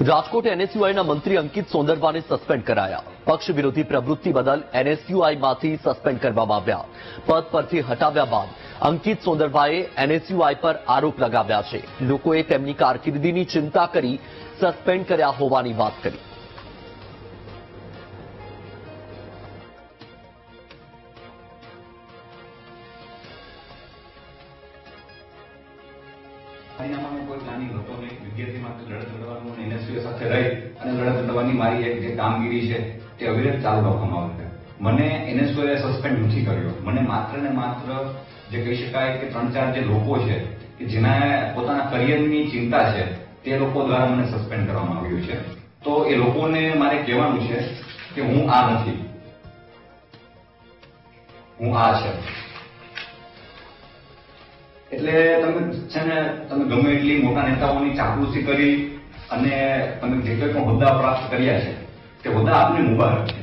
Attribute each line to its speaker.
Speaker 1: રાજકોટ એનએસયુઆઈના મંત્રી અંકિત સોંદરવાને સસ્પેન્ડ કરાયા. પક્ષ વિરોધી પ્રવૃત્તિ બદલ એનએસયુઆઈમાંથી સસ્પેન્ડ કરવામાં આવ્યા. પદ પરથી હટાવ્યા બાદ અંકિત સોંદરવાએ એનએસયુઆઈ પર આરોપ લગાવ્યા છે. લોકોએ તેમની કારકિર્દીની ચિંતા કરી સસ્પેન્ડ કર્યા હોવાની વાત કરી.
Speaker 2: પરિણામમાં કોઈ નાની નહીં. વિદ્યાર્થી માટે લડત લડવાનું અને NSU સાથે રહી અને લડત લડવાની મારી એક જે કામગીરી છે તે અવિરત ચાલુ રાખવામાં આવે છે. મને NSU સસ્પેન્ડ નથી કર્યો. મને માત્ર ને માત્ર જે કહી શકાય કે ત્રણ ચાર જે લોકો છે કે જેના પોતાના કરિયરની ચિંતા છે તે લોકો દ્વારા મને સસ્પેન્ડ કરવામાં આવ્યું છે. તો એ લોકોને મારે કહેવાનું છે કે હું આ નથી. હું આ છે. એટલે તમે છે ને, તમે ગમે એટલી મોટા નેતાઓની ચાપલુસી કરી અને તમે જે કંઈ પણ હોદ્દા પ્રાપ્ત કર્યા છે, તે હોદ્દા આપને મુબારક છે.